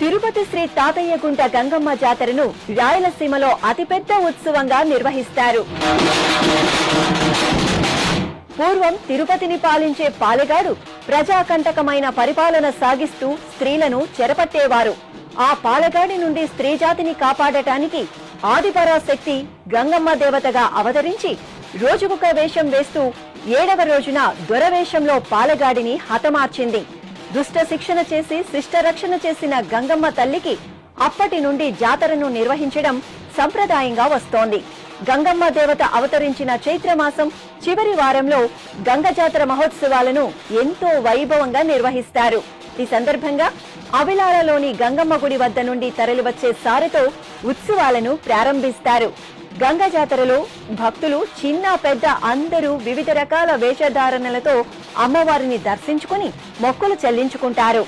తిరుపతి శ్రీ తాతయ్యగుంట గంగమ్మ జాతరను రాయలసీమలో అతిపెద్ద ఉత్సవంగా నిర్వహిస్తారు. పూర్వం తిరుపతిని పాలించే పాలెగాడు ప్రజాకంటకమైన పరిపాలన సాగిస్తూ స్త్రీలను చెరపట్టేవారు. ఆ పాలగాడి నుండి స్త్రీ జాతిని కాపాడటానికి ఆదిపరాశక్తి గంగమ్మ దేవతగా అవతరించి రోజుకొక వేషం వేస్తూ ఏడవ రోజున దొరవేషంలో పాలగాడిని హతమార్చింది. దుష్ట శిక్షణ చేసి శిష్ట రక్షణ చేసిన గంగమ్మ తల్లికి అప్పటి నుండి జాతరను నిర్వహించడం సంప్రదాయంగా వస్తోంది. గంగమ్మ దేవత అవతరించిన చైత్రమాసం చివరి వారంలో గంగ జాతర మహోత్సవాలను ఎంతో వైభవంగా నిర్వహిస్తారు. ఈ సందర్భంగా అవిలాలలోని గంగమ్మ గుడి వద్ద నుండి తరలివచ్చే సారతో ఉత్సవాలను ప్రారంభిస్తారు. గంగ జాతరలో భక్తులు చిన్న పెద్ద అందరూ వివిధ రకాల వేషధారణలతో అమ్మవారిని దర్శించుకుని మొక్కులు చెల్లించుకుంటారు.